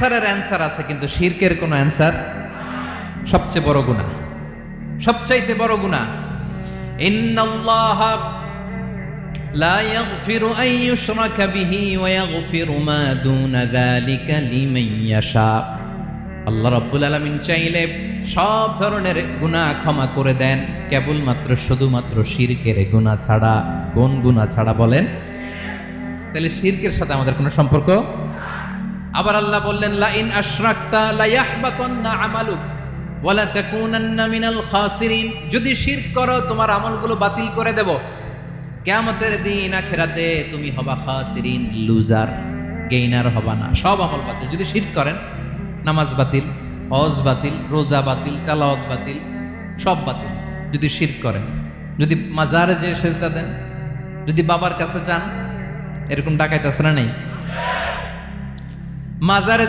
ক্যান্সারের অ্যান্সার আছে, কিন্তু শিরকের কোনো অ্যান্সার সবচেয়ে বড় গুণা সবচাইতে বড় গুণা ওয়া আল্লাহ চাইলে সব ধরনের গুণা ক্ষমা করে দেন, কেবলমাত্র শুধুমাত্র সিরকের গুণা ছাড়া। কোন গুণা ছাড়া বলেন? তাহলে সিরকের সাথে আমাদের কোনো সম্পর্ক আবার আল্লাহ বললেন লা ইন আশরাকতা লা ইয়াহবাতান্না আমালুক, ওয়ালা তাকুনান্না মিনাল খাসিরিন। যদি শিরক করো, তোমার আমলগুলো বাতিল করে দেব। কিয়ামতের দিন আখেরাতে তুমি হবা খাসিরিন, লুজার, গেইনার হবা না। সব আমল বাতিল। যদি শিরক করেন, নামাজ বাতিল, হজ বাতিল, রোজা বাতিল, তেলাওয়াত বাতিল, সব বাতিল। যদি শিরক করেন, যদি মাজারে যে সেজদা দেন, যদি বাবার কাছে যান, এরকম ডাকাইতে আছে না নেই? মাজারে